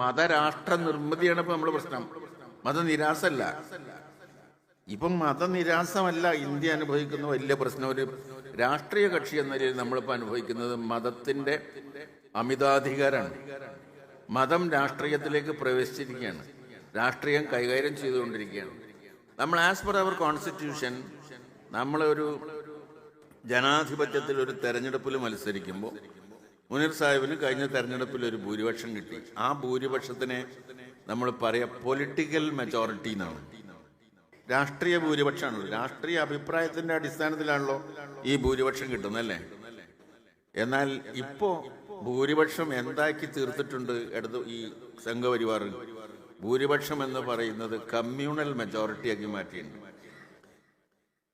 മതരാഷ്ട്ര നിർമ്മിതിയാണ് ഇപ്പൊ നമ്മുടെ പ്രശ്നം. മതനിരാസല്ല. ഇപ്പം മതനിരാസമല്ല ഇന്ത്യ അനുഭവിക്കുന്ന വലിയ പ്രശ്നം. ഒരു രാഷ്ട്രീയ കക്ഷി എന്ന നിലയിൽ നമ്മളിപ്പോൾ അനുഭവിക്കുന്നത് മതത്തിന്റെ അമിതാധികാരമാണ്. മതം രാഷ്ട്രീയത്തിലേക്ക് പ്രവേശിച്ചിരിക്കുകയാണ്. രാഷ്ട്രീയം കൈകാര്യം ചെയ്തുകൊണ്ടിരിക്കുകയാണ്. നമ്മൾ ആസ് പെർ അവർ കോൺസ്റ്റിറ്റ്യൂഷൻ നമ്മളൊരു ജനാധിപത്യത്തിൽ ഒരു തെരഞ്ഞെടുപ്പിൽ മത്സരിക്കുമ്പോൾ മുനീർ സാഹിബിന് കഴിഞ്ഞ തെരഞ്ഞെടുപ്പിൽ ഒരു ഭൂരിപക്ഷം കിട്ടി. ആ ഭൂരിപക്ഷത്തിനെ നമ്മൾ പറയാ പൊളിറ്റിക്കൽ മെജോറിറ്റി എന്നാണ്. രാഷ്ട്രീയ ഭൂരിപക്ഷമാണല്ലോ രാഷ്ട്രീയ അഭിപ്രായത്തിന്റെ അടിസ്ഥാനത്തിലാണല്ലോ ഈ ഭൂരിപക്ഷം കിട്ടുന്നല്ലേ എന്നാൽ ഇപ്പോ ഭൂരിപക്ഷം എന്താക്കി തീർത്തിട്ടുണ്ട് ഇടത് ഈ സംഘപരിവാർ? ഭൂരിപക്ഷം എന്ന് പറയുന്നത് കമ്മ്യൂണൽ മെജോറിറ്റി ആക്കി മാറ്റിയിട്ടുണ്ട്.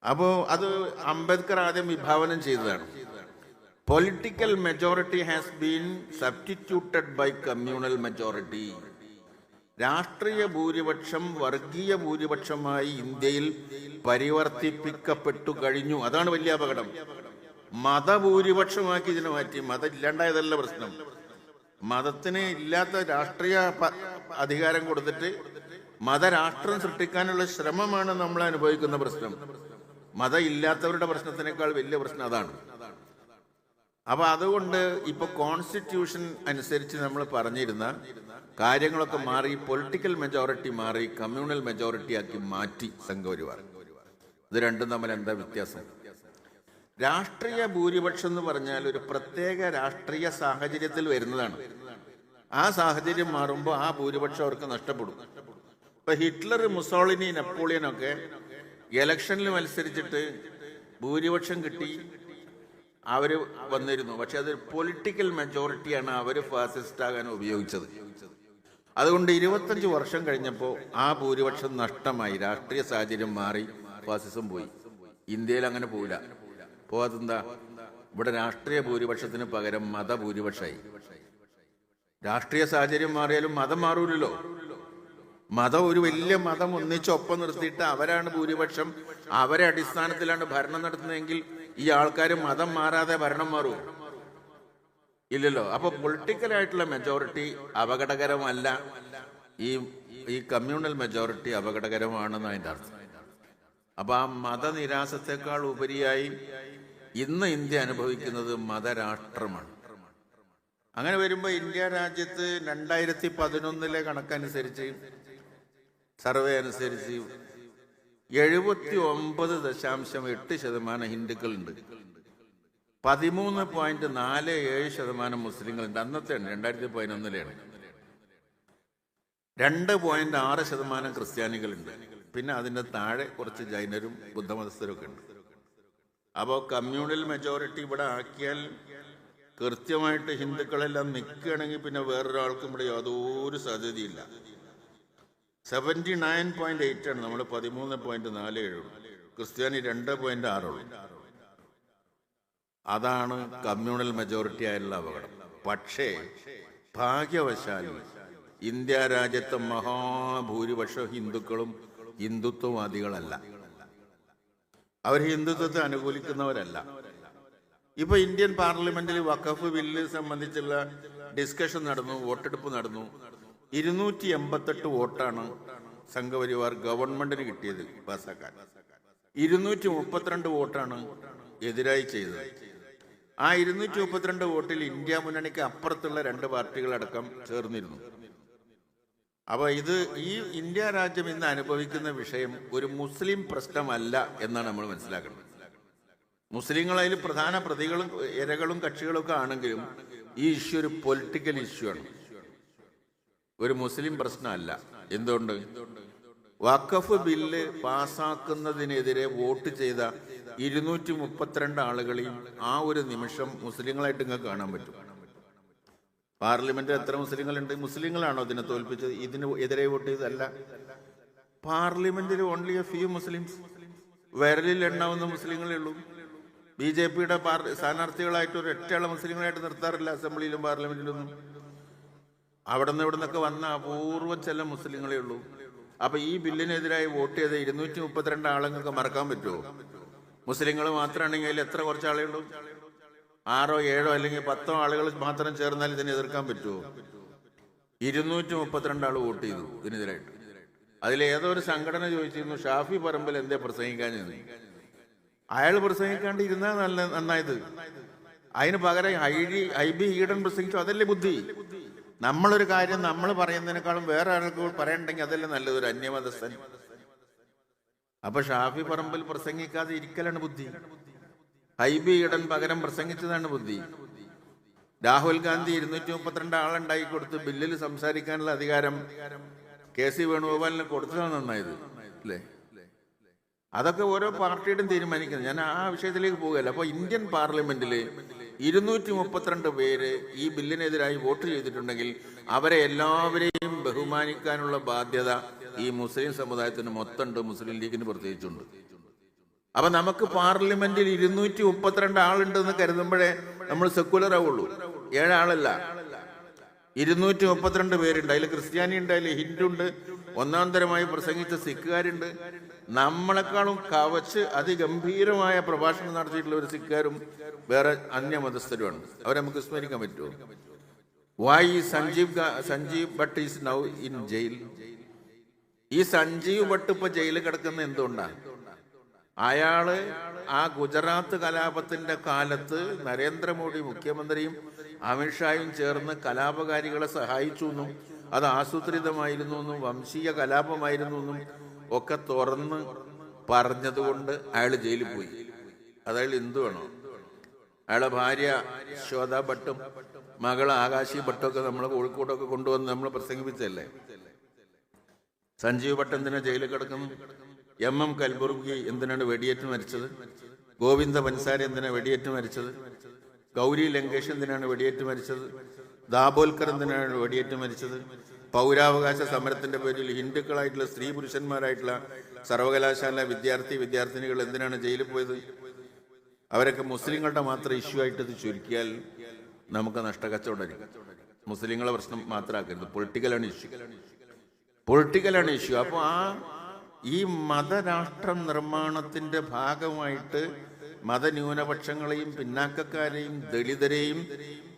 അപ്പോൾ അത് അംബേദ്കർ ആദ്യം വിഭാവനം ചെയ്തതാണ്. Political majority has been substituted by communal majority രാഷ്ട്രീയ ഭൂരിപക്ഷം വർഗീയ ഭൂരിപക്ഷമായി ഇന്ത്യയിൽ പരിവർത്തിപ്പിക്കപ്പെട്ടു കഴിഞ്ഞു. അതാണ് വലിയ അപകടം. മതഭൂരിപക്ഷമാക്കി ഇതിനെ മാറ്റി. മതം ഇല്ലാണ്ടായതല്ല പ്രശ്നം. മതത്തിന് ഇല്ലാത്ത രാഷ്ട്രീയ അധികാരം കൊടുത്തിട്ട് മതരാഷ്ട്രം സൃഷ്ടിക്കാനുള്ള ശ്രമമാണ് നമ്മൾ അനുഭവിക്കുന്ന പ്രശ്നം. മതം ഇല്ലാത്തവരുടെ പ്രശ്നത്തിനേക്കാൾ വലിയ പ്രശ്നം അതാണ്. അപ്പൊ അതുകൊണ്ട് ഇപ്പൊ കോൺസ്റ്റിറ്റ്യൂഷൻ അനുസരിച്ച് നമ്മൾ പറഞ്ഞിരുന്ന കാര്യങ്ങളൊക്കെ മാറി പൊളിറ്റിക്കൽ മെജോറിറ്റി മാറി കമ്മ്യൂണൽ മെജോറിറ്റി ആക്കി മാറ്റി സംഘപരിവാർ ഇത് രണ്ടും തമ്മിൽ എന്താ വ്യത്യാസം? രാഷ്ട്രീയ ഭൂരിപക്ഷം എന്ന് പറഞ്ഞാൽ ഒരു പ്രത്യേക രാഷ്ട്രീയ സാഹചര്യത്തിൽ വരുന്നതാണ്. ആ സാഹചര്യം മാറുമ്പോൾ ആ ഭൂരിപക്ഷം അവർക്ക് നഷ്ടപ്പെടും. ഇപ്പൊ ഹിറ്റ്ലർ മുസോളിനി നെപ്പോളിയനൊക്കെ ഇലക്ഷനിൽ മത്സരിച്ചിട്ട് ഭൂരിപക്ഷം കിട്ടി അവർ വന്നിരുന്നു. പക്ഷെ അതൊരു പൊളിറ്റിക്കൽ മെജോറിറ്റിയാണ് അവർ ഫാസിസ്റ്റ് ആകാൻ ഉപയോഗിച്ചത്. അതുകൊണ്ട് ഇരുപത്തഞ്ച് വർഷം കഴിഞ്ഞപ്പോൾ ആ ഭൂരിപക്ഷം നഷ്ടമായി. രാഷ്ട്രീയ സാഹചര്യം മാറി ഫാസിസം പോയി. ഇന്ത്യയിൽ അങ്ങനെ പോയില്ല പോകാത്തെന്താ ഇവിടെ രാഷ്ട്രീയ ഭൂരിപക്ഷത്തിന് പകരം മതഭൂരിപക്ഷമായി രാഷ്ട്രീയ സാഹചര്യം മാറിയാലും മതം മാറൂലല്ലോ. മതം ഒരു വലിയ മതം ഒന്നിച്ച് ഒപ്പം നിർത്തിയിട്ട് അവരാണ് ഭൂരിപക്ഷം. അവരെ അടിസ്ഥാനത്തിലാണ് ഭരണം നടത്തുന്നതെങ്കിൽ ഈ ആൾക്കാർ മതം മാറാതെ ഭരണം മാറുമോ ഇല്ലല്ലോ. അപ്പൊ പൊളിറ്റിക്കൽ ആയിട്ടുള്ള മെജോറിറ്റി അപകടകരമല്ല. ഈ ഈ കമ്മ്യൂണൽ മെജോറിറ്റി അപകടകരമാണെന്ന് അതിന്റെ അർത്ഥം. അപ്പൊ ആ മതനിരാസത്തെക്കാൾ ഉപരിയായി ഇന്ന് ഇന്ത്യ അനുഭവിക്കുന്നത് മതരാഷ്ട്രമാണ്. അങ്ങനെ വരുമ്പോൾ ഇന്ത്യ രാജ്യത്ത് രണ്ടായിരത്തി പതിനൊന്നിലെ കണക്കനുസരിച്ച് സർവേ അനുസരിച്ച് എഴുപത്തി ഒമ്പത് ദശാംശം എട്ട് ശതമാനം ഹിന്ദുക്കളുണ്ട്. പതിമൂന്ന് പോയിന്റ് നാല് ഏഴ് ശതമാനം മുസ്ലിങ്ങളുണ്ട്. അന്നത്തെ രണ്ടായിരത്തി പതിനൊന്നിലെയാണ്. രണ്ട് പോയിന്റ് ആറ് ശതമാനം ക്രിസ്ത്യാനികളുണ്ട്. പിന്നെ അതിന്റെ താഴെ കുറച്ച് ജൈനരും ബുദ്ധമതസ്ഥരും ഒക്കെ ഉണ്ട്. അപ്പോൾ കമ്മ്യൂണൽ മെജോറിറ്റി ഇവിടെ ആക്കിയാൽ കൃത്യമായിട്ട് ഹിന്ദുക്കളെല്ലാം നിൽക്കുകയാണെങ്കിൽ പിന്നെ വേറൊരാൾക്കും ഇവിടെ യാതൊരു സാധ്യതയില്ല. സെവന്റി നയൻ പോയിന്റ് എയ്റ്റ് ആണ് നമ്മൾ പതിമൂന്ന് പോയിന്റ് നാല് ഏഴും ക്രിസ്ത്യാനി രണ്ട് പോയിന്റ് ആറുള്ളൂ അതാണ് കമ്മ്യൂണൽ മെജോറിറ്റി ആയുള്ള അപകടം. പക്ഷേ ഭാഗ്യവശാൽ ഇന്ത്യ രാജ്യത്തെ മഹാഭൂരിപക്ഷം ഹിന്ദുക്കളും ഹിന്ദുത്വവാദികളല്ല. അവർ ഹിന്ദുത്വത്തെ അനുകൂലിക്കുന്നവരല്ല. ഇപ്പൊ ഇന്ത്യൻ പാർലമെന്റിൽ വഖഫ് ബില്ല് സംബന്ധിച്ചുള്ള ഡിസ്കഷൻ നടന്നു വോട്ടെടുപ്പ് നടന്നു. ഇരുന്നൂറ്റി എൺപത്തെട്ട് വോട്ടാണ് സംഘപരിവാർ ഗവൺമെന്റിന് കിട്ടിയത് പാസ്സാക്കാൻ ഇരുന്നൂറ്റി മുപ്പത്തിരണ്ട് വോട്ടാണ് എതിരായി ചെയ്തത്. ആ ഇരുന്നൂറ്റി മുപ്പത്തിരണ്ട് വോട്ടിൽ ഇന്ത്യ മുന്നണിക്ക് അപ്പുറത്തുള്ള രണ്ട് പാർട്ടികളടക്കം ചേർന്നിരുന്നു. അപ്പൊ ഇത് ഈ ഇന്ത്യ രാജ്യം ഇന്ന് അനുഭവിക്കുന്ന വിഷയം ഒരു മുസ്ലിം പ്രശ്നമല്ല എന്നാണ് നമ്മൾ മനസ്സിലാക്കുന്നത്. മുസ്ലിങ്ങൾ അതിൽ പ്രധാന പ്രതികളും ഇരകളും കക്ഷികളും ഒക്കെ ആണെങ്കിലും ഈ ഇഷ്യൂ ഒരു പൊളിറ്റിക്കൽ ഇഷ്യൂ ആണ്. ഒരു മുസ്ലിം പ്രശ്നമല്ല. എന്തുകൊണ്ട്? വഖഫ് ബില്ല് പാസാക്കുന്നതിനെതിരെ വോട്ട് ചെയ്ത ഇരുന്നൂറ്റി മുപ്പത്തിരണ്ട് ആളുകളെയും ആ ഒരു നിമിഷം മുസ്ലിങ്ങളായിട്ട് ഇങ്ങനെ കാണാൻ പറ്റും. പാർലമെന്റ് എത്ര മുസ്ലിങ്ങളുണ്ട്? മുസ്ലിങ്ങളാണോ അതിനെ തോൽപ്പിച്ചത്? ഇതിന് എതിരെ വോട്ട് ചെയ്തല്ല പാർലമെന്റിൽ ഓൺലി എ ഫ്യൂ മുസ്ലിംസ്. വിരലിൽ എണ്ണാവുന്ന മുസ്ലിങ്ങളേ ഉള്ളൂ. ബി ജെ പിയുടെ സ്ഥാനാർത്ഥികളായിട്ട് ഒരു ഒറ്റയുള്ള മുസ്ലിങ്ങളായിട്ട് നിർത്താറില്ല അസംബ്ലിയിലും പാർലമെന്റിലൊന്നും. അവിടെ നിന്ന് ഇവിടെ നിന്നൊക്കെ വന്ന അപൂർവ ചില മുസ്ലിങ്ങളെ ഉള്ളൂ. അപ്പൊ ഈ ബില്ലിനെതിരായി വോട്ട് ചെയ്ത ഇരുന്നൂറ്റി മുപ്പത്തിരണ്ട് ആളുകൾക്ക് മറക്കാൻ പറ്റുമോ? മുസ്ലിങ്ങൾ മാത്രമാണെങ്കിൽ അതിൽ എത്ര കുറച്ച് ആളേ ഉള്ളൂ? ആറോ ഏഴോ അല്ലെങ്കിൽ പത്തോ ആളുകൾ മാത്രം ചേർന്നാൽ ഇതിനെ എതിർക്കാൻ പറ്റുമോ? ഇരുന്നൂറ്റി മുപ്പത്തിരണ്ട് ആൾ വോട്ട് ചെയ്തു ഇതിനെതിരായിട്ട്. അതിൽ ഏതോ ഒരു സംഘടന ചോദിച്ചിരുന്നു ഷാഫി പറമ്പിൽ എന്തേ പ്രസംഗിക്കാൻ അയാൾ പ്രസംഗിക്കാണ്ട് ഇരുന്നാൽ നല്ല നന്നായത്. അതിന് പകരം I D I B Eden പ്രസംഗിച്ചു. അതല്ലേ ബുദ്ധി? നമ്മളൊരു കാര്യം നമ്മൾ പറയുന്നതിനേക്കാളും വേറെ ആൾക്ക് പറയണ്ടെങ്കിൽ അതല്ലേ നല്ലത് ഒരു അന്യമതസ്ഥൻ. അപ്പൊ ഷാഫി പറമ്പിൽ പ്രസംഗിക്കാതെ ഇരിക്കലാണ് ബുദ്ധി. ഹൈബി ഇടൻ പകരം പ്രസംഗിച്ചതാണ് ബുദ്ധി. രാഹുൽ ഗാന്ധി ഇരുന്നൂറ്റി മുപ്പത്തിരണ്ട് ആളുണ്ടായി കൊടുത്ത് ബില്ലിൽ സംസാരിക്കാനുള്ള അധികാരം കെ സി വേണുഗോപാലിന് കൊടുത്തതാണ് നന്നായത് അല്ലേ? അതൊക്കെ ഓരോ പാർട്ടിയുടെയും തീരുമാനിക്കുന്നത്. ഞാൻ ആ വിഷയത്തിലേക്ക് പോകുകയല്ല അപ്പോൾ ഇന്ത്യൻ പാർലമെന്റിൽ ഇരുന്നൂറ്റി മുപ്പത്തിരണ്ട് പേര് ഈ ബില്ലിനെതിരായി വോട്ട് ചെയ്തിട്ടുണ്ടെങ്കിൽ അവരെ എല്ലാവരെയും ബഹുമാനിക്കാനുള്ള ബാധ്യത ഈ മുസ്ലിം സമുദായത്തിന് മൊത്തമുണ്ട്. മുസ്ലിം ലീഗിന് പ്രത്യേകിച്ചുണ്ട്. അപ്പൊ നമുക്ക് പാർലമെന്റിൽ ഇരുന്നൂറ്റി മുപ്പത്തിരണ്ട് ആളുണ്ടെന്ന് കരുതുമ്പോഴേ നമ്മൾ സെക്കുലർ ആവുള്ളൂ. ഏഴാളല്ല ഇരുന്നൂറ്റി മുപ്പത്തിരണ്ട് പേരുണ്ട്. അതിൽ ക്രിസ്ത്യാനി ഉണ്ട് അതിൽ ഹിന്ദു ഉണ്ട് ഒന്നാം തരമായി പ്രസംഗിച്ച സിഖുകാരുണ്ട്. നമ്മളെക്കാളും കവച്ച് അതിഗംഭീരമായ പ്രഭാഷണം നടത്തിയിട്ടുള്ള ഒരു സിഖുകാരും വേറെ അന്യമതസ്ഥരുമാണ്. അവരെ നമുക്ക് സ്മരിക്കാൻ പറ്റുമോ? Why Sanjeev Sanjeev Bhatt is now in jail ഈ സഞ്ജീവ് ഭട്ട് ഇപ്പൊ ജയിലിൽ കിടക്കുന്ന എന്തുകൊണ്ടാണ് അയാൾ ആ ഗുജറാത്ത് കലാപത്തിന്റെ കാലത്ത് നരേന്ദ്രമോദി മുഖ്യമന്ത്രിയും അമിത്ഷായും ചേർന്ന് കലാപകാരികളെ സഹായിച്ചു എന്നും അത് ആസൂത്രിതമായിരുന്നു എന്നും വംശീയ കലാപമായിരുന്നു എന്നും ഒക്കെ തുറന്ന് പറഞ്ഞതുകൊണ്ട് അയാൾ ജയിലിൽ പോയി. അതയാൾ ഹിന്ദുവാണോ അയാളെ ഭാര്യ ശ്വേത ഭട്ടും മകൾ ആകാശി ഭട്ടൊക്കെ നമ്മളെ കോഴിക്കോടൊക്കെ കൊണ്ടുവന്ന് നമ്മൾ പ്രസംഗിപ്പിച്ചല്ലേ സഞ്ജീവ് ഭട്ട് എന്തിനാ ജയിലിൽ കിടക്കുന്നു? എം എം കൽബുർഗി എന്തിനാണ് വെടിയേറ്റ് മരിച്ചത്? ഗോവിന്ദ പൻസാരി എന്തിനാണ് വെടിയേറ്റ് മരിച്ചത്? ഗൗരി ലങ്കേഷ് എന്തിനാണ് വെടിയേറ്റ് മരിച്ചത്? ദാബോൽക്കർ എന്തിനാണ് വെടിയേറ്റ് മരിച്ചത്. പൗരാവകാശ സമരത്തിന്റെ പേരിൽ ഹിന്ദുക്കളായിട്ടുള്ള സ്ത്രീ പുരുഷന്മാരായിട്ടുള്ള സർവകലാശാല വിദ്യാർത്ഥി വിദ്യാർത്ഥിനികൾ എന്തിനാണ് ജയിലിൽ പോയത്? അവരൊക്കെ മുസ്ലിങ്ങളുടെ മാത്രം ഇഷ്യൂ ആയിട്ട് ഇത് ചുരുക്കിയാൽ നമുക്ക് നഷ്ടകച്ചവടം മുസ്ലിങ്ങളെ പ്രശ്നം മാത്രമാക്കരുത്. പൊളിറ്റിക്കലാണ് ഇഷ്യൂ. പൊളിറ്റിക്കലാണ് ഇഷ്യൂ. അപ്പോൾ ആ ഈ മതരാഷ്ട്ര നിർമ്മാണത്തിന്റെ ഭാഗമായിട്ട് മതന്യൂനപക്ഷങ്ങളെയും പിന്നാക്കക്കാരെയും ദളിതരെയും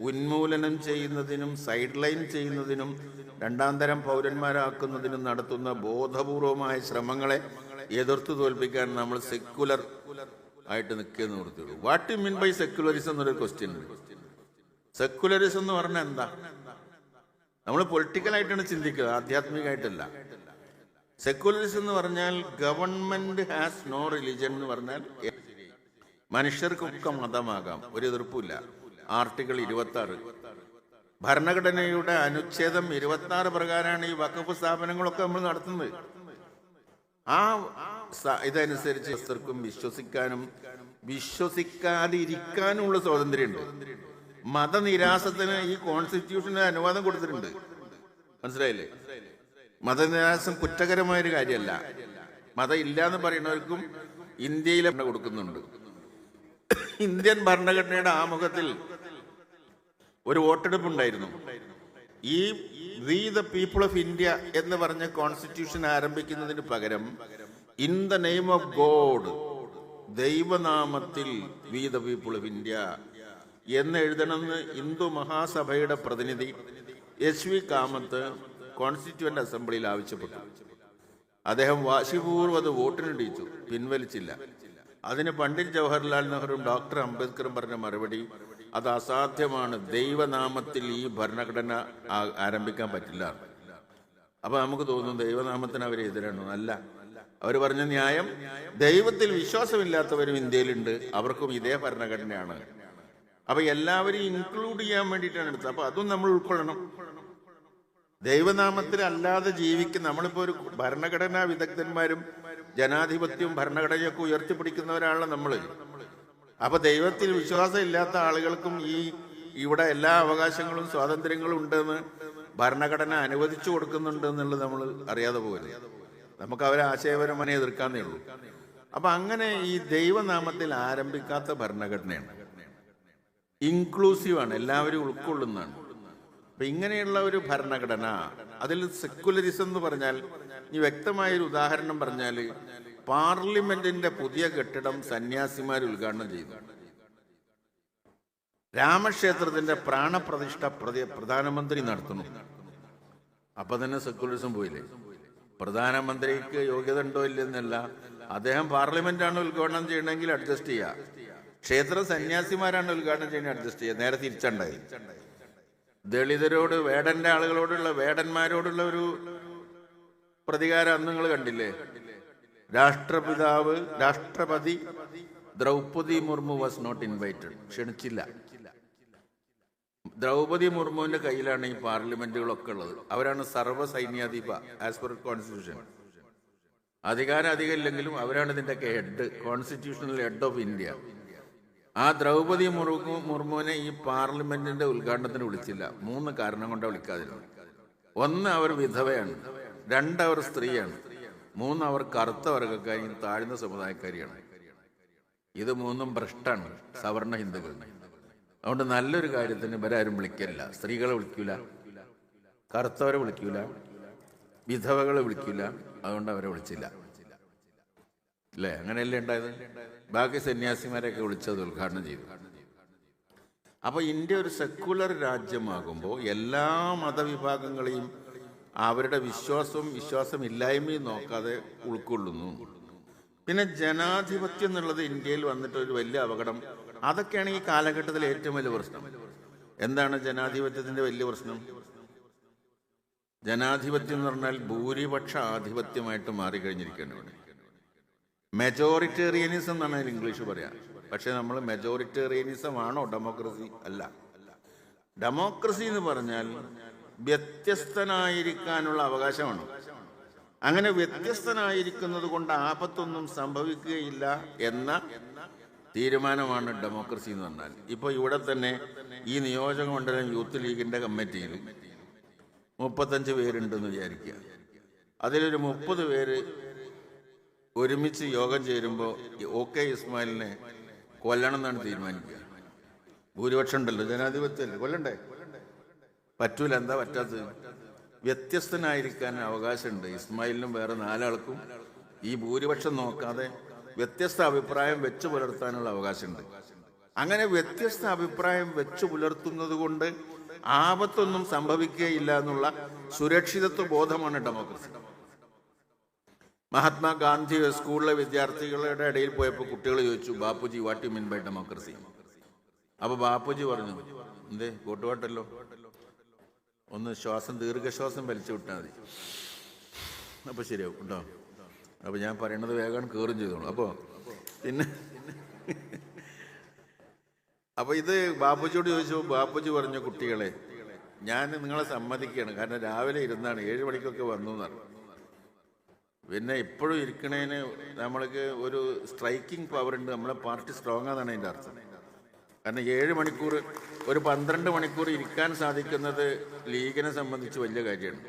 ഉന്മൂലനം ചെയ്യുന്നതിനും സൈഡ് ലൈൻ ചെയ്യുന്നതിനും രണ്ടാം തരം പൗരന്മാരാക്കുന്നതിനും നടത്തുന്ന ബോധപൂർവമായ ശ്രമങ്ങളെ എതിർത്ത് തോൽപ്പിക്കാൻ നമ്മൾ സെക്യുലർ ആയിട്ട് നിൽക്കുന്ന നിർത്തിയുള്ളൂ what you mean by secularism എന്നൊരു ക്വസ്റ്റ്യൻ ഉണ്ട്. സെക്യുലറിസം എന്ന് പറഞ്ഞാൽ എന്താ? നമ്മൾ പൊളിറ്റിക്കലായിട്ടാണ് ചിന്തിക്കുന്നത് ആധ്യാത്മികമായിട്ടല്ല. സെക്യുലറിസം എന്ന് പറഞ്ഞാൽ ഗവൺമെന്റ് ഹാസ് നോ റിലിജൻ എന്ന് പറഞ്ഞാൽ മനുഷ്യർക്കൊക്കെ മതമാകാം. ഒരു എതിർപ്പില്ല ആർട്ടിക്കിൾ ഇരുപത്തി ആറ് ഭരണഘടനയുടെ അനുച്ഛേദം ഇരുപത്തി ആറ് പ്രകാരമാണ് ഈ വഖഫ് സ്ഥാപനങ്ങളൊക്കെ നമ്മൾ നടത്തുന്നത്. ആ ഇതനുസരിച്ച് ക്രിസ്തർക്കും വിശ്വസിക്കാനും വിശ്വസിക്കാതിരിക്കാനുമുള്ള സ്വാതന്ത്ര്യമുണ്ട്. മതനിരാസത്തിന് ഈ കോൺസ്റ്റിറ്റ്യൂഷന് അനുവാദം കൊടുത്തിട്ടുണ്ട്. മനസ്സിലായില്ലേ? മതനിരാസം കുറ്റകരമായ ഒരു കാര്യമല്ല. മതം ഇല്ല എന്ന് പറയുന്നവർക്കും ഇന്ത്യയിൽ കൊടുക്കുന്നുണ്ട്. ഇന്ത്യൻ ഭരണഘടനയുടെ ആമുഖത്തിൽ ഒരു വോട്ടെടുപ്പ് ഉണ്ടായിരുന്നു ഈ we the people of India എന്ന് പറഞ്ഞ കോൺസ്റ്റിറ്റ്യൂഷൻ ആരംഭിക്കുന്നതിന് പകരം in the name of God ദൈവനാമത്തിൽ we the people of India എന്ന് എഴുതണമെന്ന് ഹിന്ദു മഹാസഭയുടെ പ്രതിനിധി എസ് വി കാമത്ത് കോൺസ്റ്റിറ്റ്യൂവന്റ് അസംബ്ലിയിൽ ആവശ്യപ്പെട്ടു. അദ്ദേഹം വാശിപൂർവം അത് വോട്ടിനിടിച്ചു പിൻവലിച്ചില്ല. അതിന് പണ്ഡിറ്റ് ജവഹർലാൽ നെഹ്റുവും ഡോക്ടർ അംബേദ്കറും പറഞ്ഞ മറുപടി അത് അസാധ്യമാണ്. ദൈവനാമത്തിൽ ഈ ഭരണഘടന ആരംഭിക്കാൻ പറ്റില്ല. അപ്പൊ നമുക്ക് തോന്നും ദൈവനാമത്തിന് അവർ എതിരാണോ? അല്ല. അവർ പറഞ്ഞ ന്യായം ദൈവത്തിൽ വിശ്വാസമില്ലാത്തവരും ഇന്ത്യയിലുണ്ട്. അവർക്കും ഇതേ ഭരണഘടനയാണ്. അപ്പൊ എല്ലാവരെയും ഇൻക്ലൂഡ് ചെയ്യാൻ വേണ്ടിയിട്ടാണ് എടുത്തത്. അപ്പൊ അതും നമ്മൾ ഉൾക്കൊള്ളണം. ദൈവനാമത്തിൽ അല്ലാതെ ജീവിക്കുന്ന നമ്മളിപ്പോൾ ഒരു ഭരണഘടനാ വിദഗ്ധന്മാരും ജനാധിപത്യവും ഭരണഘടനയൊക്കെ ഉയർത്തിപ്പിടിക്കുന്നവരാണല്ലോ നമ്മൾ അപ്പൊ ദൈവത്തിൽ വിശ്വാസം ഇല്ലാത്ത ആളുകൾക്കും ഈ ഇവിടെ എല്ലാ അവകാശങ്ങളും സ്വാതന്ത്ര്യങ്ങളും ഉണ്ടെന്ന് ഭരണഘടന അനുവദിച്ചു കൊടുക്കുന്നുണ്ട് എന്നുള്ളത് നമ്മൾ അറിയാതെ പോകരുത് നമുക്ക് അവരെ ആശയപരമായി എതിർക്കാന്നേ ഉള്ളൂ. അപ്പൊ അങ്ങനെ ഈ ദൈവനാമത്തിൽ ആരംഭിക്കാത്ത ഭരണഘടനയാണ്. ഇൻക്ലൂസീവ് ആണ് എല്ലാവരും ഉൾക്കൊള്ളുന്നതാണ്. അപ്പൊ ഇങ്ങനെയുള്ള ഒരു ഭരണഘടന അതിൽ സെക്കുലറിസം എന്ന് പറഞ്ഞാൽ ഈ വ്യക്തമായ ഒരു ഉദാഹരണം പറഞ്ഞാൽ പാർലമെന്റിന്റെ പുതിയ കെട്ടിടം സന്യാസിമാർ ഉദ്ഘാടനം ചെയ്തു. രാമക്ഷേത്രത്തിന്റെ പ്രാണപ്രതിഷ്ഠ പ്രതി- പ്രധാനമന്ത്രി നടത്തുന്നു. അപ്പൊ തന്നെ സെക്യുലറിസം പോയില്ലേ? പ്രധാനമന്ത്രിക്ക് യോഗ്യത ഉണ്ടോ ഇല്ലെന്നല്ല. അദ്ദേഹം പാർലമെന്റാണ് ഉദ്ഘാടനം ചെയ്യണമെങ്കിൽ അഡ്ജസ്റ്റ് ചെയ്യാം. ക്ഷേത്ര സന്യാസിമാരാണ് ഉദ്ഘാടനം ചെയ്യണമെങ്കിൽ അഡ്ജസ്റ്റ് ചെയ്യുക നേരെ തിരിച്ചുണ്ടായി. ദളിതരോട് വേടന്റെ ആളുകളോടുള്ള വേടന്മാരോടുള്ള ഒരു പ്രതികാരം അന്ന് നിങ്ങൾ കണ്ടില്ലേ? രാഷ്ട്രപിതാവ് രാഷ്ട്രപതി Droupadi Murmu was not invited ക്ഷണിച്ചില്ല. Draupadi മുർമുവിന്റെ കയ്യിലാണ് ഈ പാർലമെന്റുകളൊക്കെ ഉള്ളത്. അവരാണ് സർവ സൈന്യാധിപ ആസ് പെർ കോൺസ്റ്റിറ്റ്യൂഷൻ അധികാരം അധികം ഇല്ലെങ്കിലും അവരാണ് ഇതിന്റെ head constitutional head of India ആ ദ്രൗപദി മുർമു മുർമുവിനെ ഈ പാർലമെന്റിന്റെ ഉദ്ഘാടനത്തിന് വിളിച്ചില്ല. മൂന്ന് കാരണം കൊണ്ടാണ് വിളിക്കാതിരുന്നത്. ഒന്ന് അവർ വിധവയാണ് രണ്ട് അവർ സ്ത്രീയാണ് മൂന്ന് അവർ കറുത്ത വർഗക്കാരിയും താഴ്ന്ന സമുദായക്കാരിയാണ്. ഇത് മൂന്നും ഭ്രഷ്ടാണ് സവർണ ഹിന്ദുക്കൾ. അതുകൊണ്ട് നല്ലൊരു കാര്യത്തിന് ഇവരാരും വിളിക്കില്ല സ്ത്രീകളെ വിളിക്കൂല കറുത്തവരെ വിളിക്കൂല വിധവകളെ വിളിക്കൂല അതുകൊണ്ട് അവരെ വിളിച്ചില്ല. അല്ലേ അങ്ങനെയല്ലേ ഉണ്ടായത്? ബാക്കി സന്യാസിമാരെയൊക്കെ വിളിച്ചത് ഉദ്ഘാടനം ചെയ്തു. അപ്പോൾ ഇന്ത്യ ഒരു സെക്കുലർ രാജ്യമാകുമ്പോൾ എല്ലാ മതവിഭാഗങ്ങളെയും അവരുടെ വിശ്വാസവും വിശ്വാസമില്ലായ്മയും നോക്കാതെ ഉൾക്കൊള്ളുന്നു. പിന്നെ ജനാധിപത്യം എന്നുള്ളത് ഇന്ത്യയിൽ വന്നിട്ട് ഒരു വലിയ അപകടം. അതൊക്കെയാണ് ഈ കാലഘട്ടത്തിലെ ഏറ്റവും വലിയ പ്രശ്നം. എന്താണ് ജനാധിപത്യത്തിന്റെ വലിയ പ്രശ്നം? ജനാധിപത്യം എന്ന് പറഞ്ഞാൽ ഭൂരിപക്ഷ ആധിപത്യമായിട്ട് മാറിക്കഴിഞ്ഞിരിക്കുകയാണ് ഇവിടെ. മെജോറിറ്റേറിയനിസം എന്നാണ് അതിൽ ഇംഗ്ലീഷ് പറയാം. പക്ഷെ നമ്മൾ മെജോറിറ്റേറിയനിസം ആണോ ഡെമോക്രസി അല്ല. ഡെമോക്രസി എന്ന് പറഞ്ഞാൽ വ്യത്യസ്തനായിരിക്കാനുള്ള അവകാശമാണ്. അങ്ങനെ വ്യത്യസ്തനായിരിക്കുന്നത് കൊണ്ട് ആപത്തൊന്നും സംഭവിക്കുകയില്ല എന്ന തീരുമാനമാണ് ഡെമോക്രസി എന്ന് പറഞ്ഞാൽ. ഇപ്പോൾ ഇവിടെ തന്നെ ഈ നിയോജക മണ്ഡലം യൂത്ത് ലീഗിന്റെ കമ്മിറ്റിയിൽ മുപ്പത്തഞ്ച് പേരുണ്ടെന്ന് വിചാരിക്കുക. അതിലൊരു മുപ്പത് പേര് ഒരുമിച്ച് യോഗം ചേരുമ്പോൾ ഒ കെ ഇസ്മായിലിനെ കൊല്ലണം എന്നാണ് തീരുമാനിക്കുക. ഭൂരിപക്ഷം ഉണ്ടല്ലോ ജനാധിപത്യമല്ലേ കൊല്ലണ്ടേ? പറ്റൂല എന്താ പറ്റാത്തത്? വ്യത്യസ്തനായിരിക്കാൻ അവകാശമുണ്ട്. ഇസ്മായിലിനും വേറെ നാലാൾക്കും ഈ ഭൂരിപക്ഷം നോക്കാതെ വ്യത്യസ്ത അഭിപ്രായം വെച്ചു പുലർത്താനുള്ള അവകാശമുണ്ട്. അങ്ങനെ വ്യത്യസ്ത അഭിപ്രായം വെച്ചു പുലർത്തുന്നത് കൊണ്ട് ആപത്തൊന്നും സംഭവിക്കുകയില്ല എന്നുള്ള സുരക്ഷിതത്വ ബോധമാണ് ഡെമോക്രസി. മഹാത്മാഗാന്ധി സ്കൂളിലെ വിദ്യാർത്ഥികളുടെ ഇടയിൽ പോയപ്പോൾ കുട്ടികൾ ചോദിച്ചു Bapuji what you mean by democracy അപ്പൊ ബാപ്പുജി പറഞ്ഞു എന്തേ കൂട്ടുപാട്ടല്ലോ ഒന്ന് ശ്വാസം ദീർഘശ്വാസം വലിച്ചു വിട്ടാൽ മതി. അപ്പൊ ശരിയാവും കേട്ടോ. അപ്പൊ ഞാൻ പറയണത് വേഗം കയറും ചെയ്തോളൂ. അപ്പോ പിന്നെ അപ്പൊ ഇത് ബാപ്പുജിയോട് ചോദിച്ചു ബാപ്പുജി പറഞ്ഞു കുട്ടികളെ ഞാൻ നിങ്ങളെ സമ്മതിക്കുകയാണ്. കാരണം രാവിലെ ഇരുന്നാണ് ഏഴ് മണിക്കൊക്കെ വന്നു എന്നാണ്. പിന്നെ ഇപ്പോഴും ഇരിക്കണേന് നമ്മൾക്ക് ഒരു സ്ട്രൈക്കിംഗ് പവർ ഉണ്ട്. നമ്മളെ പാർട്ടി സ്ട്രോങ് ആണെന്നാണ് അതിന്റെ അർത്ഥം. കാരണം ഏഴ് മണിക്കൂർ ഒരു പന്ത്രണ്ട് മണിക്കൂർ ഇരിക്കാൻ സാധിക്കുന്നത് ലീഗിനെ സംബന്ധിച്ച് വലിയ കാര്യമാണ്.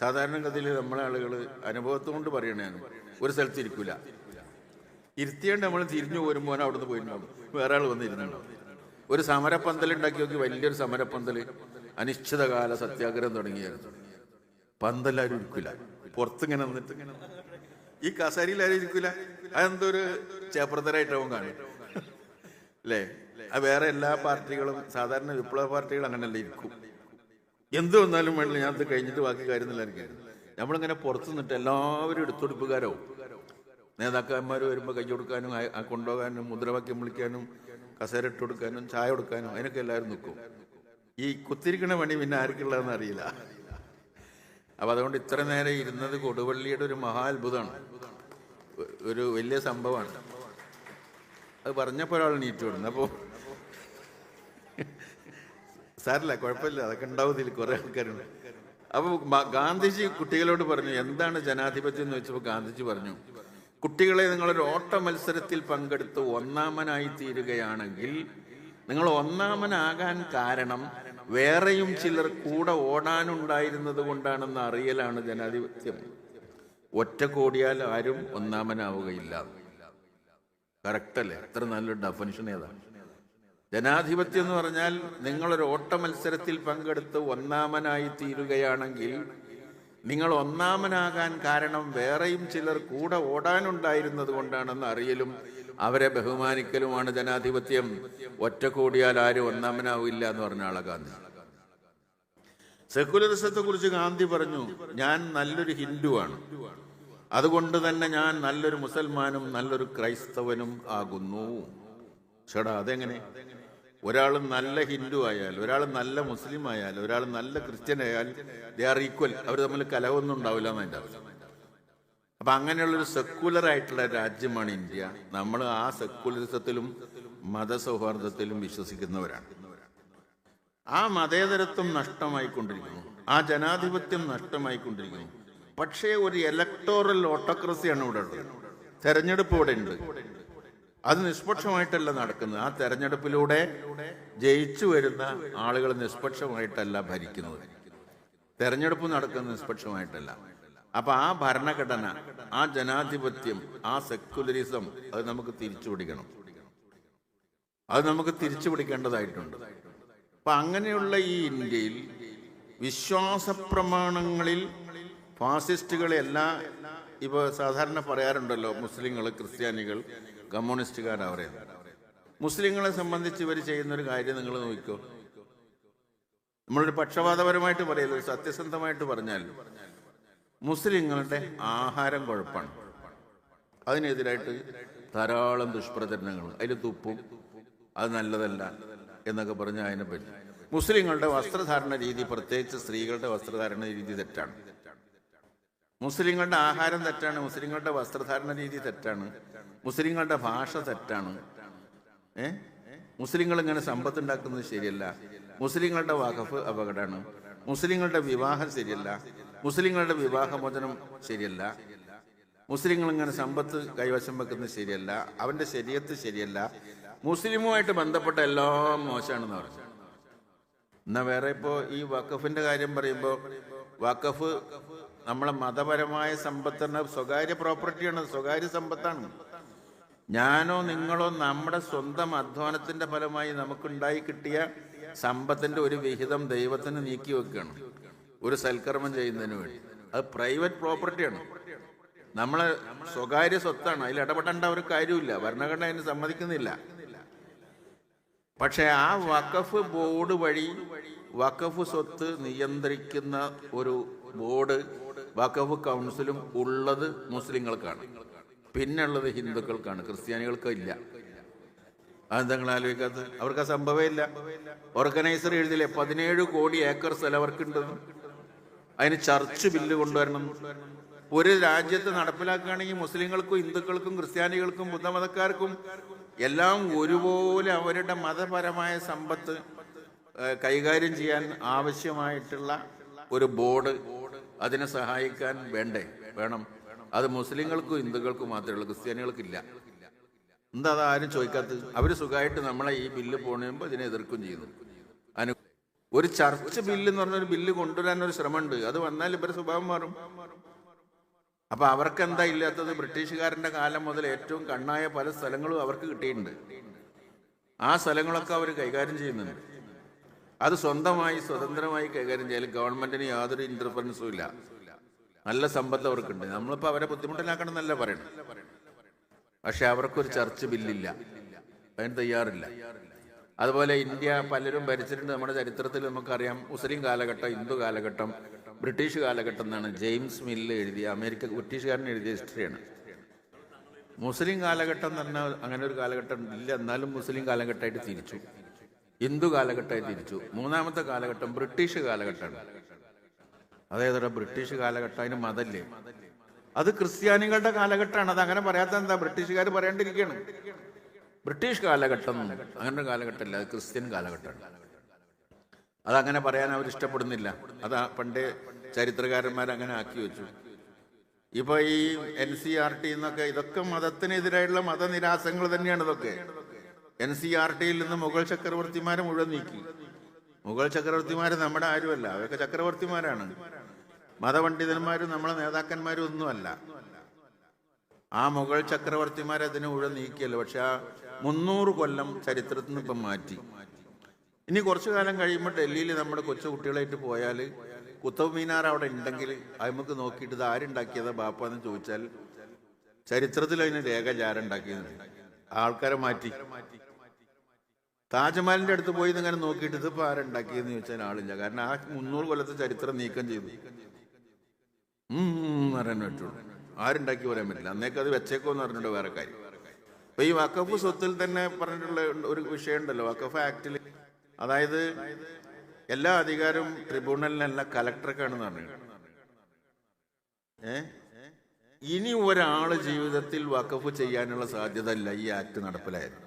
സാധാരണഗതിയിൽ നമ്മളെ ആളുകൾ അനുഭവത്തുകൊണ്ട് പറയണേന്ന് ഒരു സ്ഥലത്ത് ഇരിക്കൂല. ഇരുത്തിയാണ്ട് നമ്മൾ തിരിഞ്ഞു പോരുമ്പോൾ അവിടുന്ന് പോയിട്ടുണ്ടാവും. വേറെ ആൾ വന്നിരുന്നുണ്ടാവും. ഒരു സമരപ്പന്തൽ ഉണ്ടാക്കി നോക്കി വലിയൊരു സമരപ്പന്തൽ അനിശ്ചിതകാല സത്യാഗ്രഹം തുടങ്ങിയായിരുന്നു. പന്തലാരും ഇരിക്കില്ല പുറത്തിങ്ങനെ നിന്നിട്ട്. ഈ കസേരയിൽ ആരും ഇരിക്കൂല. അതെന്തോ ഒരു ചേപ്രതരായിട്ടാവും കാണും. അല്ലേ? അത് വേറെ എല്ലാ പാർട്ടികളും സാധാരണ വിപ്ലവ പാർട്ടികൾ അങ്ങനെയല്ല ഇരിക്കും. എന്ത് വന്നാലും വേണ്ടില്ല ഞാൻ ഇത് കഴിഞ്ഞിട്ട് ബാക്കി കാര്യമൊന്നുമില്ലായിരിക്കും നമ്മളിങ്ങനെ പുറത്തു നിന്നിട്ട് എല്ലാവരും എടുത്തൊടുപ്പുകാരാവും. നേതാക്കന്മാർ വരുമ്പോൾ കൈ കൊടുക്കാനും കൊണ്ടുപോകാനും മുദ്രവാക്യം വിളിക്കാനും കസേര ഇട്ട് കൊടുക്കാനും ചായ കൊടുക്കാനും അതിനൊക്കെ എല്ലാവരും നിൽക്കും ഈ കുത്തിരിക്കണ പണി പിന്നെ ആർക്കുള്ളതെന്ന് അറിയില്ല. അപ്പൊ അതുകൊണ്ട് ഇത്ര നേരം ഇരുന്നത് കൊടുവള്ളിയുടെ ഒരു മഹാ അത്ഭുതമാണ്. ഒരു വലിയ സംഭവമാണ്. അത് പറഞ്ഞപ്പോൾ ഒരാൾ നീറ്റ് വിടുന്നു അപ്പോൾ സാറില്ല കുഴപ്പമില്ല. അതൊക്കെ ഉണ്ടാവും ഇതിൽ കുറെ ആൾക്കാരുണ്ട്. അപ്പോൾ ഗാന്ധിജി കുട്ടികളോട് പറഞ്ഞു എന്താണ് ജനാധിപത്യം എന്ന് വെച്ചപ്പോൾ ഗാന്ധിജി പറഞ്ഞു കുട്ടികളെ നിങ്ങളൊരു ഓട്ട മത്സരത്തിൽ പങ്കെടുത്ത് ഒന്നാമനായി തീരുകയാണെങ്കിൽ നിങ്ങൾ ഒന്നാമനാകാൻ കാരണം വേറെയും ചിലർ കൂടെ ഓടാനുണ്ടായിരുന്നത് കൊണ്ടാണെന്ന് അറിയലാണ് ജനാധിപത്യം. ഒറ്റ കോടിയാൽ ആരും ഒന്നാമനാവുകയില്ല. കറക്റ്റ് അല്ലേ? എത്ര നല്ലൊരു ഡെഫനിഷൻ ഏതാണ് ജനാധിപത്യം എന്ന് പറഞ്ഞാൽ നിങ്ങളൊരു ഓട്ട മത്സരത്തിൽ പങ്കെടുത്ത് ഒന്നാമനായി തീരുകയാണെങ്കിൽ നിങ്ങൾ ഒന്നാമനാകാൻ കാരണം വേറെയും ചിലർ കൂടെ ഓടാനുണ്ടായിരുന്നത് കൊണ്ടാണെന്ന് അറിയലും അവരെ ബഹുമാനിക്കലുമാണ് ജനാധിപത്യം. ഒറ്റ കൂടിയാൽ ആരും ഒന്നാമനാവില്ല എന്ന് പറഞ്ഞ ആളെ ഗാന്ധി. സെക്കുലറിസത്തെ കുറിച്ച് ഗാന്ധി പറഞ്ഞു ഞാൻ നല്ലൊരു ഹിന്ദുവാണ്. അതുകൊണ്ട് തന്നെ ഞാൻ നല്ലൊരു മുസൽമാനും നല്ലൊരു ക്രൈസ്തവനും ആകുന്നു. ചേടാ അതെങ്ങനെ? ഒരാൾ നല്ല ഹിന്ദു ആയാൽ ഒരാൾ നല്ല മുസ്ലിം ആയാൽ ഒരാൾ നല്ല ക്രിസ്ത്യൻ ആയാൽ ദേ ആർ ഈക്വൽ അവർ തമ്മിൽ കലഹമൊന്നും ഉണ്ടാവില്ല അർത്ഥം അപ്പൊ അങ്ങനെയുള്ളൊരു സെക്കുലർ ആയിട്ടുള്ള രാജ്യമാണ് ഇന്ത്യ. നമ്മൾ ആ സെക്കുലറിസത്തിലും മതസൗഹാർദ്ദത്തിലും വിശ്വസിക്കുന്നവരാണ്. ആ മതേതരത്വം നഷ്ടമായിക്കൊണ്ടിരിക്കുന്നു. ആ ജനാധിപത്യം നഷ്ടമായിക്കൊണ്ടിരിക്കുന്നു. പക്ഷേ ഒരു ഇലക്ടോറൽ ഓട്ടോക്രസിയാണ് ഇവിടെ ഉള്ളത്. തെരഞ്ഞെടുപ്പ് ഇവിടെ ഉണ്ട്. അത് നിഷ്പക്ഷമായിട്ടല്ല നടക്കുന്നത്. ആ തെരഞ്ഞെടുപ്പിലൂടെ ജയിച്ചു വരുന്ന ആളുകൾ നിഷ്പക്ഷമായിട്ടല്ല ഭരിക്കുന്നത്. തെരഞ്ഞെടുപ്പ് നടക്കുന്നത് നിഷ്പക്ഷമായിട്ടല്ല. അപ്പൊ ആ ഭരണഘടന ആ ജനാധിപത്യം ആ സെക്കുലറിസം അത് നമുക്ക് തിരിച്ചു പിടിക്കണം. അത് നമുക്ക് തിരിച്ചു പിടിക്കേണ്ടതായിട്ടുണ്ട്. അപ്പൊ അങ്ങനെയുള്ള ഈ ഇന്ത്യയിൽ വിശ്വാസ പ്രമാണങ്ങളിൽ ഫാസിസ്റ്റുകളെ എല്ലാ ഇപ്പൊ സാധാരണ പറയാറുണ്ടല്ലോ മുസ്ലിങ്ങൾ ക്രിസ്ത്യാനികൾ കമ്മ്യൂണിസ്റ്റുകാരാ പറയുന്നത്. മുസ്ലിങ്ങളെ സംബന്ധിച്ച് ഇവർ ചെയ്യുന്ന ഒരു കാര്യം നിങ്ങൾ നോക്കിക്കോ. നമ്മളൊരു പക്ഷപാതപരമായിട്ട് പറയല്ലോ സത്യസന്ധമായിട്ട് പറഞ്ഞാൽ മുസ്ലിങ്ങളുടെ ആഹാരം കുഴപ്പമാണ് അതിനെതിരായിട്ട് ധാരാളം ദുഷ്പ്രചരണങ്ങൾ അതിൽ തുപ്പും അത് നല്ലതല്ല എന്നൊക്കെ പറഞ്ഞ് അതിനെ പറ്റി. മുസ്ലിങ്ങളുടെ വസ്ത്രധാരണ രീതി പ്രത്യേകിച്ച് സ്ത്രീകളുടെ വസ്ത്രധാരണ രീതി തെറ്റാണ്. മുസ്ലിങ്ങളുടെ ആഹാരം തെറ്റാണ് മുസ്ലിങ്ങളുടെ വസ്ത്രധാരണ രീതി തെറ്റാണ് മുസ്ലിങ്ങളുടെ ഭാഷ തെറ്റാണ്. ഏ? മുസ്ലിങ്ങൾ ഇങ്ങനെ സമ്പത്ത് ഉണ്ടാക്കുന്നത് ശരിയല്ല. മുസ്ലിങ്ങളുടെ വഖഫ് അപകടമാണ്. മുസ്ലിങ്ങളുടെ വിവാഹം ശരിയല്ല. മുസ്ലിങ്ങളുടെ വിവാഹമോചനം ശരിയല്ല. മുസ്ലിങ്ങൾ ഇങ്ങനെ സമ്പത്ത് കൈവശം വെക്കുന്നത് ശരിയല്ല. അവന്റെ ശരീരത്ത് ശരിയല്ല. മുസ്ലിമുമായിട്ട് ബന്ധപ്പെട്ട എല്ലാം മോശമാണെന്ന് പറഞ്ഞു. എന്നാ വേറെ ഇപ്പോ ഈ വഖഫിന്റെ കാര്യം പറയുമ്പോൾ വഖഫ് നമ്മളെ മതപരമായ സമ്പത്തിന് സ്വകാര്യ പ്രോപ്പർട്ടിയാണ് സ്വകാര്യ സമ്പത്താണ്. ഞാനോ നിങ്ങളോ നമ്മുടെ സ്വന്തം അധ്വാനത്തിന്റെ ഫലമായി നമുക്കുണ്ടായി കിട്ടിയ സമ്പത്തിന്റെ ഒരു വിഹിതം ദൈവത്തിന് നീക്കി വെക്കുകയാണ്. ഒരു സൽക്കർമ്മം ചെയ്യുന്നതിന് വേണ്ടി. അത് പ്രൈവറ്റ് പ്രോപ്പർട്ടിയാണ്. നമ്മളെ സ്വകാര്യ സ്വത്താണ്. അതിൽ ഇടപെടേണ്ട ഒരു കാര്യമില്ല ഭരണഘടന അതിന് സമ്മതിക്കുന്നില്ല. പക്ഷെ ആ വഖഫ് ബോർഡ് വഴി വഖഫ് സ്വത്ത് നിയന്ത്രിക്കുന്ന ഒരു ബോർഡ് വഖഫ് കൗൺസിലും ഉള്ളത് മുസ്ലിങ്ങൾക്കാണ്. പിന്നുള്ളത് ഹിന്ദുക്കൾക്കാണ്. ക്രിസ്ത്യാനികൾക്ക് ഇല്ല. അതെന്താ ആലോചിക്കാത്ത അവർക്ക് ആ സംഭവമില്ല ഓർഗനൈസർ എഴുതില്ലേ? പതിനേഴ് കോടി ഏക്കർ സ്ഥലം അവർക്കുണ്ടെന്ന്. അതിന് ചർച്ച് ബില്ല് കൊണ്ടുവരണം. ഒരു രാജ്യത്ത് നടപ്പിലാക്കുകയാണെങ്കിൽ മുസ്ലിങ്ങൾക്കും ഹിന്ദുക്കൾക്കും ക്രിസ്ത്യാനികൾക്കും ബുദ്ധമതക്കാർക്കും എല്ലാം ഒരുപോലെ അവരുടെ മതപരമായ സമ്പത്ത് കൈകാര്യം ചെയ്യാൻ ആവശ്യമായിട്ടുള്ള ഒരു ബോർഡ് അതിനെ സഹായിക്കാൻ വേണ്ടേ? വേണം. അത് മുസ്ലിങ്ങൾക്കും ഹിന്ദുക്കൾക്കും മാത്രമേ ഉള്ളൂ. ക്രിസ്ത്യാനികൾക്കില്ല എന്താ അത് ആരും ചോദിക്കാത്തത്? അവർ സുഖമായിട്ട് നമ്മളെ ഈ ബില്ല് പോണുമ്പോൾ ഇതിനെ എതിർക്കും ചെയ്യുന്നു അനു ഒരു ചർച്ച് ബില്ല് എന്ന് പറഞ്ഞൊരു ബില്ല് കൊണ്ടുവരാൻ ഒരു ശ്രമമുണ്ട്. അത് വന്നാൽ ഇവരുടെ സ്വഭാവം മാറും. അപ്പൊ അവർക്ക് എന്താ ഇല്ലാത്തത്? ബ്രിട്ടീഷുകാരന്റെ കാലം മുതൽ ഏറ്റവും കണ്ണായ പല സ്ഥലങ്ങളും അവർക്ക് കിട്ടിയിട്ടുണ്ട്. ആ സ്ഥലങ്ങളൊക്കെ അവർ കൈകാര്യം ചെയ്യുന്നുണ്ട്. അത് സ്വന്തമായി സ്വതന്ത്രമായി കൈകാര്യം ചെയ്യാൻ ഗവൺമെന്റിന് യാതൊരു ഇന്റർഫറൻസും ഇല്ല. നല്ല സമ്പത്ത് അവർക്കുണ്ട്. നമ്മളിപ്പോ അവരെ ബുദ്ധിമുട്ടിലാക്കണം എന്നല്ല പറയണം പക്ഷെ അവർക്കൊരു ചർച്ച് ബില്ലില്ല. അതിന് തയ്യാറില്ല. അതുപോലെ ഇന്ത്യ പലരും ഭരിച്ചിട്ടുണ്ട്. നമ്മുടെ ചരിത്രത്തിൽ നമുക്കറിയാം മുസ്ലിം കാലഘട്ടം ഹിന്ദു കാലഘട്ടം ബ്രിട്ടീഷ് കാലഘട്ടം എന്നാണ് ജെയിംസ് മില്ല് എഴുതിയ അമേരിക്ക ബ്രിട്ടീഷുകാരൻ എഴുതിയ ഹിസ്റ്ററിയാണ്. മുസ്ലിം കാലഘട്ടം എന്ന് പറഞ്ഞാൽ അങ്ങനെ ഒരു കാലഘട്ടം ഇല്ല. എന്നാലും മുസ്ലിം കാലഘട്ടമായിട്ട് തിരിച്ചു. ഹിന്ദു കാലഘട്ടമായി തിരിച്ചു. മൂന്നാമത്തെ കാലഘട്ടം ബ്രിട്ടീഷ് കാലഘട്ടമാണ്. അതായത് ബ്രിട്ടീഷ് കാലഘട്ടം അതിന് മതല്ലേ? അത് ക്രിസ്ത്യാനികളുടെ കാലഘട്ടമാണ്. അത് അങ്ങനെ പറയാത്ത എന്താ ബ്രിട്ടീഷുകാർ പറയാണ്ടിരിക്കുകയാണ് ബ്രിട്ടീഷ് കാലഘട്ടം അങ്ങനെ ഒരു കാലഘട്ടമല്ല അത് ക്രിസ്ത്യൻ കാലഘട്ടമാണ്. അതങ്ങനെ പറയാൻ അവർ ഇഷ്ടപ്പെടുന്നില്ല. അത് പണ്ടേ ചരിത്രകാരന്മാർ അങ്ങനെ ആക്കി വെച്ചു. ഇപ്പൊ ഈ എൻ സി ആർ ടി എന്നൊക്കെ ഇതൊക്കെ മതത്തിനെതിരായുള്ള മതനിരാസങ്ങൾ തന്നെയാണ് ഇതൊക്കെ. എൻ സി ആർ ടിയിൽ നിന്ന് മുഗൾ ചക്രവർത്തിമാരെ മുഴുവൻ നീക്കി. മുഗൾ ചക്രവർത്തിമാര് നമ്മുടെ ആരുമല്ല അവരൊക്കെ ചക്രവർത്തിമാരാണ്. മതപണ്ഡിതന്മാരും നമ്മളെ നേതാക്കന്മാരും ഒന്നുമല്ല. ആ മുഗൾ ചക്രവർത്തിമാർ അതിനെ മുഴുവൻ നീക്കിയല്ലോ. പക്ഷെ ആ മുന്നൂറ് കൊല്ലം ചരിത്രത്തിൽ നിന്ന് ഇപ്പം മാറ്റി. ഇനി കുറച്ചു കാലം കഴിയുമ്പോൾ ഡൽഹിയിൽ നമ്മുടെ കൊച്ചു കുട്ടികളായിട്ട് പോയാൽ കുത്തബ് മീനാർ അവിടെ ഉണ്ടെങ്കിൽ അത് നോക്കിയിട്ട് ഇത് ആരുണ്ടാക്കിയതാ ബാപ്പ എന്ന് ചോദിച്ചാൽ ചരിത്രത്തിൽ അതിന് രേഖ ജാരുണ്ടാക്കിയതുണ്ട് ആൾക്കാരെ മാറ്റി. താജ്മഹലിന്റെ അടുത്ത് പോയി ഇങ്ങനെ നോക്കിയിട്ട് ഇതിപ്പോ ആരുണ്ടാക്കിയെന്ന് ചോദിച്ചാൽ ആളില്ല. കാരണം ആ മുന്നൂറ് കൊല്ലത്തെ ചരിത്രം നീക്കം ചെയ്തു. പറയാൻ പറ്റുള്ളൂ. ആരുണ്ടാക്കി പറയാൻ പറ്റില്ല. അന്നേക്ക് അത് വെച്ചേക്കോന്ന് പറഞ്ഞിട്ട് വേറെ കാര്യം. അപ്പൊ ഈ വക്കഫ് സ്വത്തിൽ തന്നെ പറഞ്ഞിട്ടുള്ള ഒരു വിഷയം ഉണ്ടല്ലോ വക്കഫ് ആക്ടിൽ അതായത് എല്ലാ അധികാരവും ട്രിബ്യൂണലിനല്ല കലക്ടർക്കാണെന്ന് പറഞ്ഞു. ഏ? ഇനി ഒരാൾ ജീവിതത്തിൽ വക്കഫ് ചെയ്യാനുള്ള സാധ്യത ഇല്ല ഈ ആക്ട് നടപ്പിലായത്.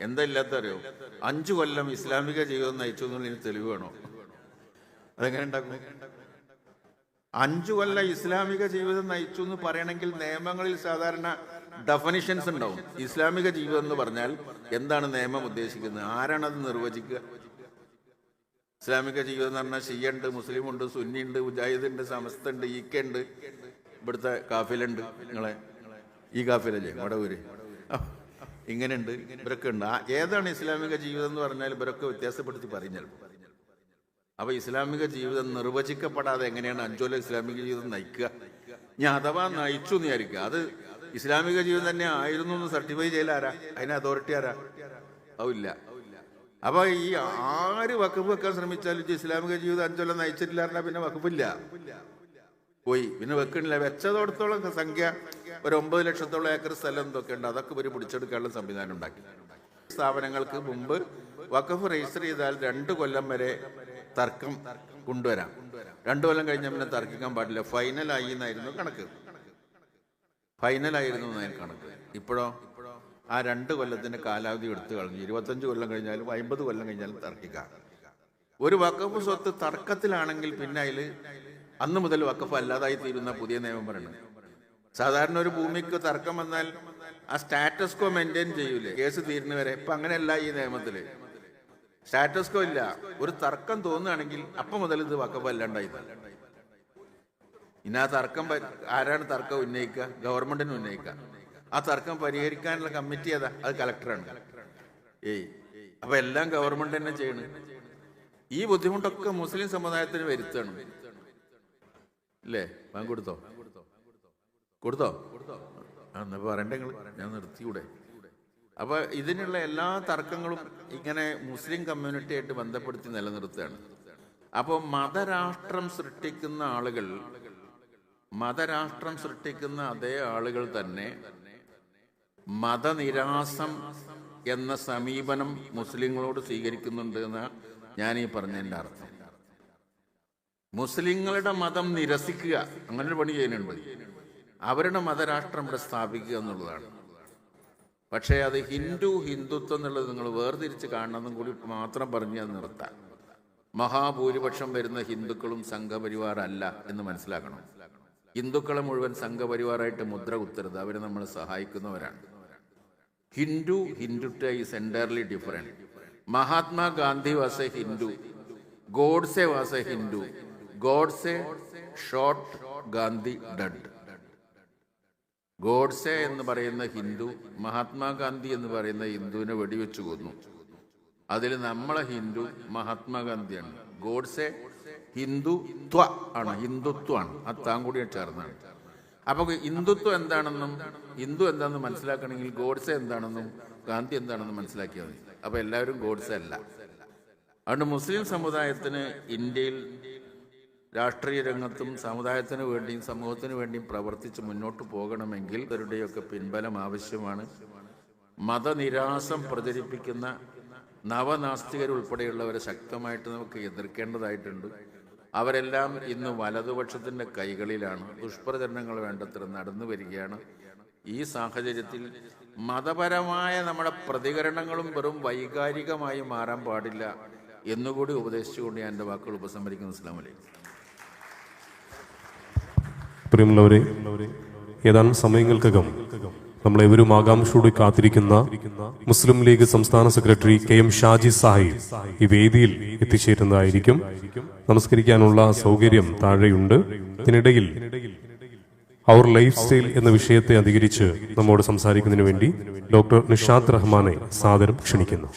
എന്താ ഇല്ലാത്തറിയോ അഞ്ചു കൊല്ലം ഇസ്ലാമിക ജീവിതം നയിച്ചു എന്നുള്ളതിന് തെളിവ് വേണോ? അതെങ്ങനെ ഉണ്ടാക്കും? അഞ്ചു കൊല്ല ഇസ്ലാമിക ജീവിതം നയിച്ചു എന്ന് പറയണമെങ്കിൽ നിയമങ്ങളിൽ സാധാരണ ഡെഫനിഷൻസ് ഉണ്ടാവും. ഇസ്ലാമിക ജീവിതം എന്ന് പറഞ്ഞാൽ എന്താണ് നിയമം ഉദ്ദേശിക്കുന്നത്? ആരാണത് നിർവചിക്കുക? ഇസ്ലാമിക ജീവിതം എന്ന് പറഞ്ഞാൽ ഷിയുണ്ട് മുസ്ലിം ഉണ്ട് സുന്നി ഉണ്ട് സമസ്ത ഉണ്ട് ഈക്ക ഉണ്ട് ഇവിടുത്തെ കാഫിലുണ്ട്. നിങ്ങളെ ഈ കാഫിലല്ലേ? വടവൂര് ഇങ്ങനെയുണ്ട് ഇവരൊക്കെ ഉണ്ട്. ഏതാണ് ഇസ്ലാമിക ജീവിതം എന്ന് പറഞ്ഞാൽ ഇവരൊക്കെ വ്യത്യാസപ്പെടുത്തി ചിലപ്പോൾ. അപ്പൊ ഇസ്ലാമിക ജീവിതം നിർവചിക്കപ്പെടാതെ എങ്ങനെയാണ് അഞ്ചോല ഇസ്ലാമിക ജീവിതം നയിക്കുക? ഞാൻ അഥവാ നയിച്ചു എന്ന് വിചാരിക്കുക. അത് ഇസ്ലാമിക ജീവിതം തന്നെ ആയിരുന്നു എന്ന് സർട്ടിഫൈ ചെയ്യൽ ആരാ? അതിന് അതോറിറ്റി ആരാ? ആവില്ല. അപ്പൊ ഈ ആര് വഖഫ് വെക്കാൻ ശ്രമിച്ചാലും ഇസ്ലാമിക ജീവിതം അഞ്ചോല നയിച്ചിട്ടില്ല പിന്നെ വഖഫില്ല. പോയി. പിന്നെ വെക്കണില്ല. വെച്ചതോടത്തോളം സംഖ്യ ഒരു ഒമ്പത് ലക്ഷത്തോളം ഏക്കർ സ്ഥലം എന്തൊക്കെ ഉണ്ട് അതൊക്കെ ഒരു പിടിച്ചെടുക്കാനുള്ള സംവിധാനം ഉണ്ടാക്കി. സ്ഥാപനങ്ങൾക്ക് മുമ്പ് വഖഫ് രജിസ്റ്റർ ചെയ്താൽ രണ്ട് കൊല്ലം വരെ തർക്കം കൊണ്ടുവരാം. രണ്ടു കൊല്ലം കഴിഞ്ഞാൽ പിന്നെ തർക്കിക്കാൻ പാടില്ല. ഫൈനലായി എന്നായിരുന്നു കണക്ക്. ഫൈനലായിരുന്നു എന്നായിരുന്നു കണക്ക്. ഇപ്പോഴോ? ആ രണ്ട് കൊല്ലത്തിന്റെ കാലാവധി എടുത്തു കളഞ്ഞു. ഇരുപത്തഞ്ച് കൊല്ലം കഴിഞ്ഞാലും അമ്പത് കൊല്ലം കഴിഞ്ഞാലും തർക്കിക്കാം. ഒരു വക്കഫ് സ്വത്ത് തർക്കത്തിലാണെങ്കിൽ പിന്നെ അതിൽ അന്ന് മുതൽ വക്കഫ് അല്ലാതായി തീരുന്ന പുതിയ നിയമം പറയുന്നത് സാധാരണ ഒരു ഭൂമിക്ക് തർക്കം വന്നാൽ ആ സ്റ്റാറ്റസ് കോ മെയിന്റെയിൻ ചെയ്യൂലേ? കേസ് തീരുന്നവരെ. ഇപ്പൊ അങ്ങനെയല്ല ഈ നിയമത്തിൽ. സ്റ്റാറ്റസ് കോ ഇല്ല. ഒരു തർക്കം തോന്നുകയാണെങ്കിൽ അപ്പം മുതൽ ഇത് വക്കപ്പ് അല്ലാണ്ടായി. ഇനി ആ തർക്കം ആരാണ് തർക്കം ഉന്നയിക്കുക? ഗവൺമെന്റിന് ഉന്നയിക്കുക. ആ തർക്കം പരിഹരിക്കാനുള്ള കമ്മിറ്റി ഏതാ? അത് കലക്ടറാണ്. ഏയ്. അപ്പൊ എല്ലാം ഗവൺമെന്റ് തന്നെ ചെയ്യണം. ഈ ബുദ്ധിമുട്ടൊക്കെ മുസ്ലിം സമുദായത്തിന് വരുത്തണം. അല്ലേ കൊടുത്തോ? കൊടുത്തോ? ആ എന്നാ പറയണ്ടെങ്കിൽ ഞാൻ നിർത്തിയൂടെ അപ്പൊ ഇതിനുള്ള എല്ലാ തർക്കങ്ങളും ഇങ്ങനെ മുസ്ലിം കമ്മ്യൂണിറ്റി ആയിട്ട് ബന്ധപ്പെടുത്തി നിലനിർത്തുകയാണ്. അപ്പോൾ മതരാഷ്ട്രം സൃഷ്ടിക്കുന്ന ആളുകൾ മതരാഷ്ട്രം സൃഷ്ടിക്കുന്ന അതേ ആളുകൾ തന്നെ മതനിരാസം എന്ന സമീപനം മുസ്ലിങ്ങളോട് സ്വീകരിക്കുന്നുണ്ട് എന്ന ഞാൻ ഈ പറഞ്ഞതിന്റെ അർത്ഥം. മുസ്ലിങ്ങളുടെ മതം നിരസിക്കുക അങ്ങനൊരു പണി ചെയ്യുന്നുണ്ട്. അവരുടെ മതരാഷ്ട്രം ഇവിടെ സ്ഥാപിക്കുക എന്നുള്ളതാണ്. പക്ഷേ അത് ഹിന്ദു ഹിന്ദുത്വം എന്നുള്ളത് നിങ്ങൾ വേർതിരിച്ച് കാണണമെന്നും കൂടി മാത്രം പറഞ്ഞ് അത് നിർത്താം. മഹാഭൂരിപക്ഷം വരുന്ന ഹിന്ദുക്കളും സംഘപരിവാർ അല്ല എന്ന് മനസ്സിലാക്കണം. ഹിന്ദുക്കളെ മുഴുവൻ സംഘപരിവാറായിട്ട് മുദ്ര കുത്തരുത്. അവരെ നമ്മൾ സഹായിക്കുന്നവരാണ്. Hindu Hindutva is entirely different Mahatma Gandhi was a Hindu Godse was a Hindu Godse shot Gandhi dead. Godse എന്ന് പറയുന്ന ഹിന്ദു മഹാത്മാഗാന്ധി എന്ന് പറയുന്ന ഹിന്ദുവിനെ വെടിവെച്ചു കൊന്നു. അതിൽ നമ്മളെ ഹിന്ദു മഹാത്മാഗാന്ധിയാണ്. ഗോഡ്സെ ഹിന്ദുത്വ ആണ് ഹിന്ദുത്വമാണ്. ആ താൻ കൂടി ചേർന്നാണ്. അപ്പൊ ഹിന്ദുത്വം എന്താണെന്നും ഹിന്ദു എന്താണെന്ന് മനസ്സിലാക്കണമെങ്കിൽ ഗോഡ്സെ എന്താണെന്നും ഗാന്ധി എന്താണെന്നും മനസ്സിലാക്കിയാൽ മതി. അപ്പൊ എല്ലാവരും ഗോഡ്സെ അല്ല. അതുകൊണ്ട് മുസ്ലിം സമുദായത്തിന് ഇന്ത്യയിൽ രാഷ്ട്രീയ രംഗത്തും സമുദായത്തിന് വേണ്ടിയും സമൂഹത്തിന് വേണ്ടിയും പ്രവർത്തിച്ച് മുന്നോട്ട് പോകണമെങ്കിൽ ഇവരുടെയൊക്കെ പിൻബലം ആവശ്യമാണ്. മതനിരാസം പ്രചരിപ്പിക്കുന്ന നവനാസ്തികരുൾപ്പെടെയുള്ളവരെ ശക്തമായിട്ട് നമുക്ക് എതിർക്കേണ്ടതായിട്ടുണ്ട്. അവരെല്ലാം ഇന്ന് വലതുപക്ഷത്തിന്റെ കൈകളിലാണ്. ദുഷ്പ്രചരണങ്ങൾ വേണ്ടത്ര നടന്നു വരികയാണ്. ഈ സാഹചര്യത്തിൽ മതപരമായ നമ്മുടെ പ്രതികരണങ്ങളും വെറും വൈകാരികമായി മാറാൻ പാടില്ല എന്നുകൂടി ഉപദേശിച്ചുകൊണ്ട് ഞാൻ എന്റെ വാക്കുകൾ ഉപസംഹരിക്കുന്നു. അസ്ലാം വലൈക്കും പ്രിയമുള്ളവരെ ഏതാനും സമയങ്ങൾക്കകം നമ്മളെവരും ആകാംക്ഷയോടെ കാത്തിരിക്കുന്ന മുസ്ലിം ലീഗ് സംസ്ഥാന secretary K M Shaji Sahib ഈ വേദിയിൽ എത്തിച്ചേരുന്നതായിരിക്കും. നമസ്കരിക്കാനുള്ള സൗകര്യം താഴെയുണ്ട്. ഇതിനിടയിൽ അവർ ലൈഫ് സ്റ്റൈൽ എന്ന വിഷയത്തെ അധികരിച്ച് നമ്മോട് സംസാരിക്കുന്നതിന് വേണ്ടി ഡോക്ടർ നിഷാദ് റഹ്മാനെ സാദരം ക്ഷണിക്കുന്നു.